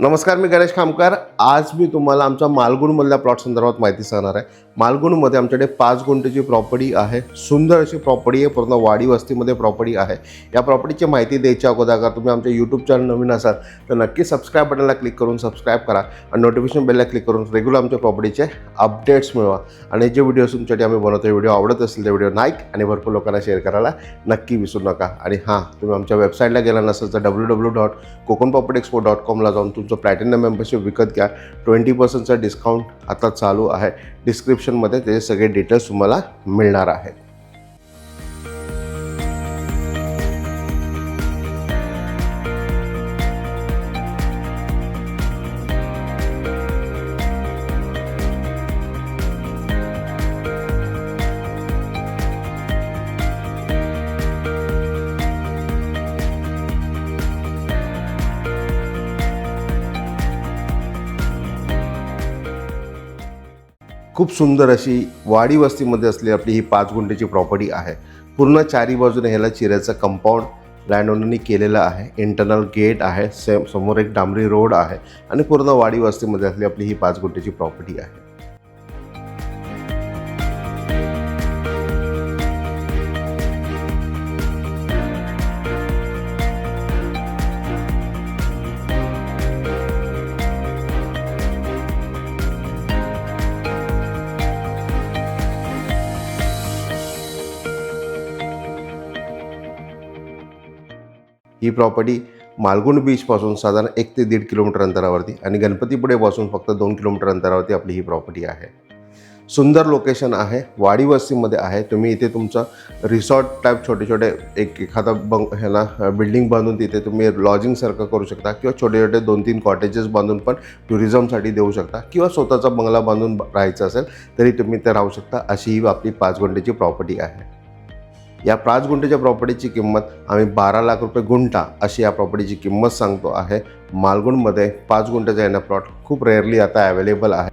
नमस्कार मी गणेश खामकर. आज मी तुम्हाला आमच्या मालगुणमधल्या प्लॉट संदर्भात माहिती सांगणार आहे. मालगुणमध्ये आमच्याकडे पाच गुंठेची प्रॉपर्टी आहे. सुंदर अशी प्रॉपर्टी आहे. पूर्ण वाडी वस्तीमध्ये प्रॉपर्टी आहे. या प्रॉपर्टीची माहिती द्यायच्या अगोदर का तुम्ही आमच्या यूट्यूब चॅनल नवीन असाल तर नक्की सबस्क्राईब बटनला क्लिक करून सबस्क्राईब करा आणि नोटिफिकेशन बेलला क्लिक करून रेग्युलर आमच्या प्रॉपर्टीचे अपडेट्स मिळवा. आणि जे व्हिडिओ तुमच्यासाठी आम्ही बनवतो व्हिडिओ आवडत असेल ते व्हिडिओ लाईक आणि भरपूर लोकांना शेअर करायला नक्की विसरू नका. आणि हां तुम्ही आमच्या वेबसाईटला गेला नसेल तर W W dot Konkan property expo dot कॉमला जाऊन तुमचं प्लॅटिनम मेंबरशिप विकत घ्या. ट्वेंटी पर्सेंटचा डिस्काउंट आता चालू आहे. डिस्क्रिप्शनमध्ये त्याचे सगळे डिटेल्स तुम्हाला मिळणार आहेत. खूप सुंदर अशी वाडी वस्तीमध्ये असलेली आपली ही पाच गुंठेची प्रॉपर्टी आहे. पूर्ण चारी बाजूने ह्याला चिऱ्याचं कंपाऊंड लँड ओनरनी केलेलं आहे. इंटरनल गेट आहे. सेम समोर एक डांबरी रोड आहे. आणि पूर्ण वाडी वस्तीमध्ये असली आपली ही पाच गुंठेची प्रॉपर्टी आहे. ही प्रॉपर्टी मालगुंड बीचपासून साधारण एक ते दीड किलोमीटर अंतरावरती आणि गणपतीपुळेपासून फक्त दोन किलोमीटर अंतरावरती आपली ही प्रॉपर्टी आहे. सुंदर लोकेशन आहे वाडी वस्तीमध्ये आहे. तुम्ही इथे तुमचं रिसॉर्ट टाईप छोटे छोटे एक एखादा बंग ह्याला बिल्डिंग बांधून तिथे तुम्ही लॉजिंगसारखं करू शकता किंवा छोटे छोटे दोन तीन कॉटेजेस बांधून पण टुरिझमसाठी देऊ शकता किंवा स्वतःचा बंगला बांधून राहायचा असेल तरी तुम्ही ते राहू शकता. अशी ही आपली पाच गुंठेची प्रॉपर्टी आहे. या पाच गुंठेच्या प्रॉपर्टीची किंमत आम्ही बारा लाख रुपये गुंठा अशी या प्रॉपर्टीची किंमत सांगतो आहे. मालगुणमध्ये पाच गुंठ्याचा येणं प्लॉट खूप रेअरली आता अवेलेबल आहे.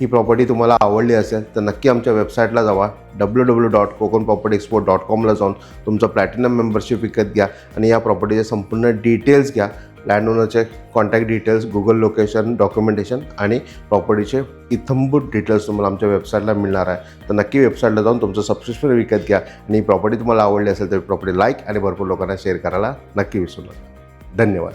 ही प्रॉपर्टी तुम्हाला आवडली असेल तर नक्की आमच्या वेबसाईटला जावा. W W dot Konkan property export dot कॉमला जाऊन तुमचं प्लॅटिनम मेंबरशिप विकत घ्या आणि या प्रॉपर्टीचे संपूर्ण डिटेल्स घ्या. Land ओनरचे contact details Google location documentation आणि प्रॉपर्टीचे इथंभूत डिटेल्स तुम्हाला आमच्या वेबसाईटला मिळणार आहे. तर नक्की वेबसाईटला जाऊन तुमचं सबस्क्रिप्शन विकत घ्या आणि प्रॉपर्टी तुम्हाला आवडली असेल तर प्रॉपर्टी लाईक आणि भरपूर लोकांना शेअर करायला नक्की विसरू नका. धन्यवाद.